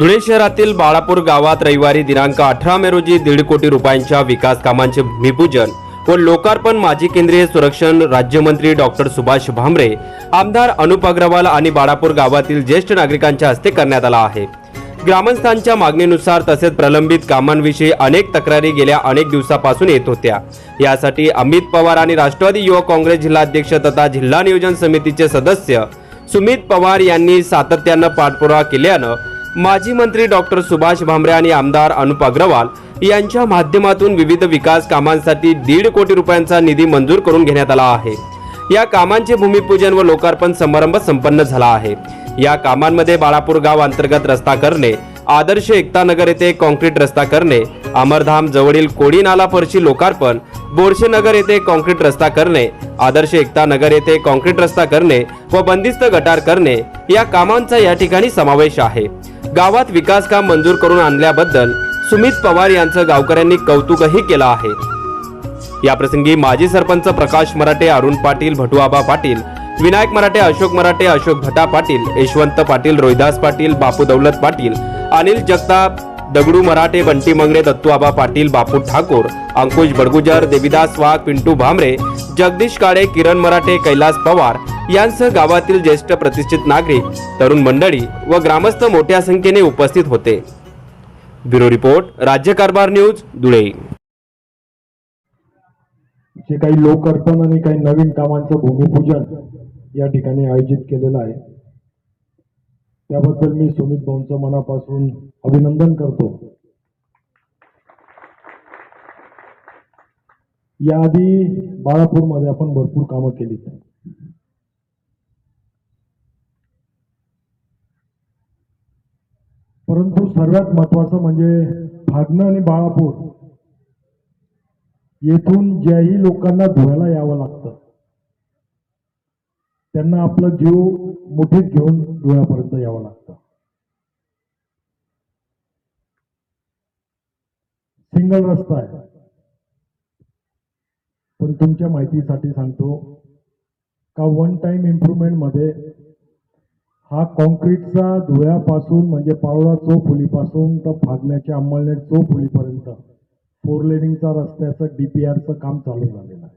धुळे शहरातील बाळापूर गावात रविवारी दिनांक अठरा मे रोजी दीड कोटी रुपयांच्या विकास कामांचे भूमिपूजन व लोकार्पण माजी केंद्रीय संरक्षण राज्यमंत्री डॉक्टर सुभाष भामरे आमदार अनुप अग्रवाल आणि बाळापूर गावातील ज्येष्ठ नागरिकांच्या हस्ते करण्यात आला आहे. ग्रामस्थांच्या मागणीनुसार तसेच प्रलंबित कामांविषयी अनेक तक्रारी गेल्या अनेक दिवसापासून येत होत्या. यासाठी अमित पवार आणि राष्ट्रवादी युवक काँग्रेस जिल्हाध्यक्ष तथा जिल्हा नियोजन समितीचे सदस्य सुमित पवार यांनी सातत्यानं पाठपुरावा केल्यानं माजी मंत्री डॉक्टर सुभाष भामरे आणि आमदार अनुप अग्रवाल यांच्या माध्यमातून विविध विकास कामांसाठी दीड कोटी रुपयांचा निधी मंजूर करून घेण्यात आला आहे. या कामांचे भूमिपूजन व लोकार्पण समारंभ संपन्न झाला आहे. या कामांमध्ये बाळापूर गाव अंतर्गत रस्ता करणे आदर्श एकता नगर येथे कॉन्क्रीट रस्ता करणे अमरधाम जवळील कोडी नाला फरशी लोकार्पण बोरशे नगर येथे कॉन्क्रीट रस्ता करणे आदर्श एकता नगर येथे कॉन्क्रीट रस्ता करणे व बंदिस्त गटार करणे या कामांचा या ठिकाणी समावेश आहे. गावात विकास काम मंजूर करून आणल्याबद्दल सुमित पवार यांचं गावकऱ्यांनी कौतुकही केलं आहे. याप्रसंगी माजी सरपंच प्रकाश मराठे अरुण पाटील भटुआबा पाटील विनायक मराठे अशोक मराठे अशोक भटा पाटील यशवंत पाटील रोहिदास पाटील बापू दौलत पाटील अनिल जगताप दगडू मराठे बंटी मंगळे दत्तूआबा पाटील बापू ठाकूर अंकुश बडगुजर देविदास वाघ पिंटू भामरे जगदीश काळे किरण मराठे कैलास पवार यांसह गावातील ज्येष्ठ प्रतिष्ठित नागरिक तरुण मंडळी व ग्रामस्थ मोठ्या संख्येने उपस्थित होते. ब्युरो रिपोर्ट राज्य कारभार न्यूज धुळे. जे काही लोकार्पण आणि काही नवीन कामांचं भूमिपूजन या ठिकाणी आयोजित केलेलं आहे त्याबद्दल मी सुमित भाऊंचं मनापासून अभिनंदन करतो. याआधी बाळापूरमध्ये आपण भरपूर कामं केलीत. परंतु सर्वात महत्वाचं म्हणजे फागणं आणि बाळापूर येथून ज्याही लोकांना धुळ्याला यावं लागतं त्यांना आपला जीव मुठीत घेऊन धुळ्यापर्यंत यावं लागतं. सिंगल रस्ता आहे. पण तुमच्या माहितीसाठी सांगतो का वन टाइम इम्प्रुव्हमेंटमध्ये हा कॉन्क्रीटचा धुळ्यापासून म्हणजे पावडा चौफुलीपासून तर फागण्याच्या अंमळनेर चौफुलीपर्यंत फोर लेनिंगचा रस्त्याचं डीपीआरचं काम चालू झालेलं आहे.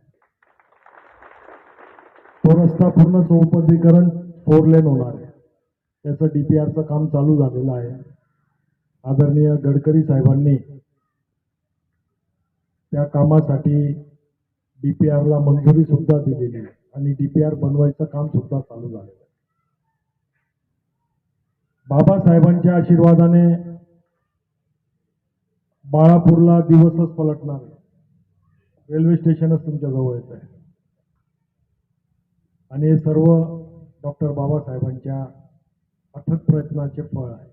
तो रस्ता पूर्ण चौपदरीकरण फोर लेन होणार आहे. त्याचं डीपीआरचं काम चालू झालेलं आहे. आदरणीय गडकरी साहेबांनी त्या कामासाठी डीपीआरला आरला मंजुरीसुद्धा दिलेली आहे. आणि डीपीआर बनवायचं काम सुद्धा चालू झालेलं आहे. बाबासाहेबांच्या आशीर्वादाने बाळापूरला दिवसच पलटणार. रेल्वे स्टेशनच तुमच्या जवळ येत आहे. आणि हे सर्व डॉक्टर बाबासाहेबांच्या अथक प्रयत्नाचे फळ आहे.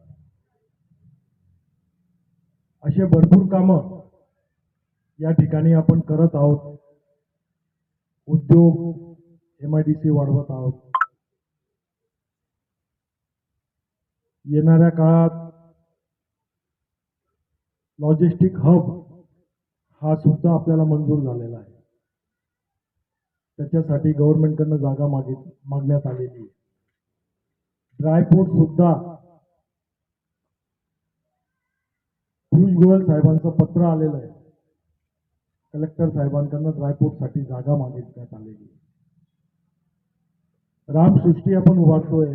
असे भरपूर कामं या ठिकाणी आपण करत आहोत. उद्योग एम आय डी सी वाढवत आहोत. येणाऱ्या काळात लॉजिस्टिक हब हा सुद्धा आपल्याला मंजूर झालेला आहे. त्याच्यासाठी गव्हर्नमेंटकडनं जागा मागित मागण्यात आलेली आहे. ड्रायपोर्ट सुद्धा पियुष गोयल साहेबांचं पत्र आलेलं आहे. कलेक्टर साहेबांकडनं ड्रायपोर्टसाठी जागा मागितण्यात आलेली आहे रामसृष्टी आपण उभारतोय.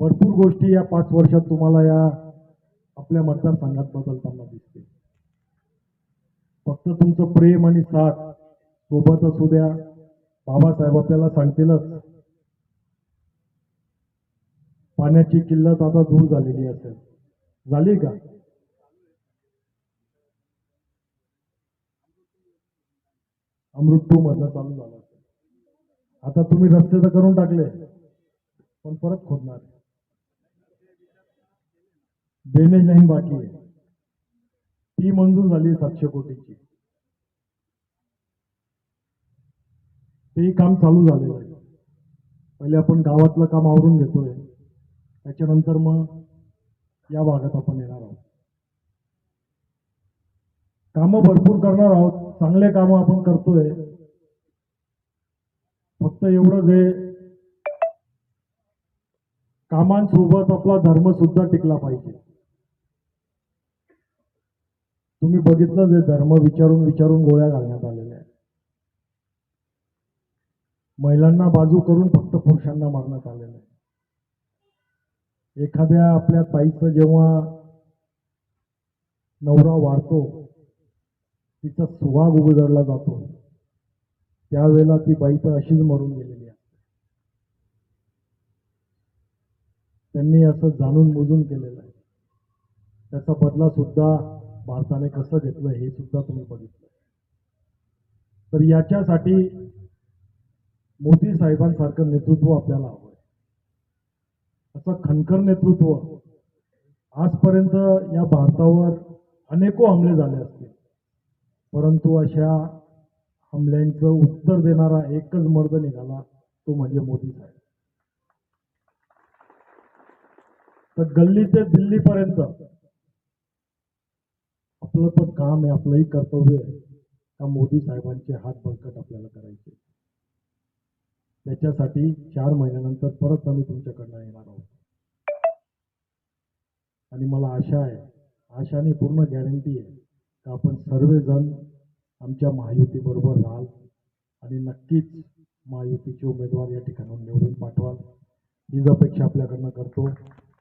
भरपूर गोष्टी या पाच वर्षात तुम्हाला या आपल्या मतदारसंघात बदलताना दिसते फक्त तुमचं प्रेम आणि साथ सोबत असू द्या. बाबासाहेब आपल्याला सांगतीलच. पाण्याची किल्लत आता दूर झालेली असेल. झाली का? अमृत टू मधलं चालू झाला आता तुम्ही रस्ते तर करून टाकले पण परत खोदणार. ड्रेनेज लाईन बाकी आहे. ती मंजूर झाली सातशे कोटीची. ते काम चालू झालेलं आहे. पहिले आपण गावातलं काम आवरून घेतोय. त्याच्यानंतर मग या भागात आपण येणार आहोत. कामं भरपूर करणार आहोत. चांगले कामं आपण करतोय. फक्त एवढं जे कामांसोबत आपला धर्म सुद्धा टिकला पाहिजे. तुम्ही बघितलं जे धर्म विचारून विचारून गोळ्या घालण्यात आलेल्या आहेत. महिलांना बाजू करून फक्त पुरुषांना मारण्यात आलेलं आहे. एखाद्या आपल्या ताईचं जेव्हा नवरा वाढतो तिचा सुहाग उघडला जातो त्यावेळेला ती बाई तर अशीच मरून गेलेली असते. त्यांनी असं जाणून बुजून केलेलं आहे. त्याचा बदला सुद्धा भारताने कसं घेतलं हे सुद्धा तुम्ही बघितलं. तर याच्यासाठी मोदी साहेबांसारखं नेतृत्व आपल्याला हवं असं खनकर नेतृत्व आजपर्यंत या भारतावर अनेको हमले झाले असतील. परंतु अशा हमल्यांचं उत्तर देणारा एकच मर्द निघाला तो म्हणजे मोदी साहेब. तर गल्ली ते दिल्लीपर्यंत आपलं पण काम आहे आपलंही कर्तव्य आहे. का मोदी साहेबांचे हात बळकट आपल्याला करायचे? त्याच्यासाठी चार महिन्यानंतर परत आम्ही तुमच्याकडनं येणार आहोत. आणि मला आशा आहे आशाने पूर्ण गॅरंटी आहे का आपण सर्वजण आमच्या महायुतीबरोबर राहाल आणि नक्कीच महायुतीचे उमेदवार या ठिकाणाहून निवडून पाठवाल. हीच अपेक्षा आपल्याकडनं करतो.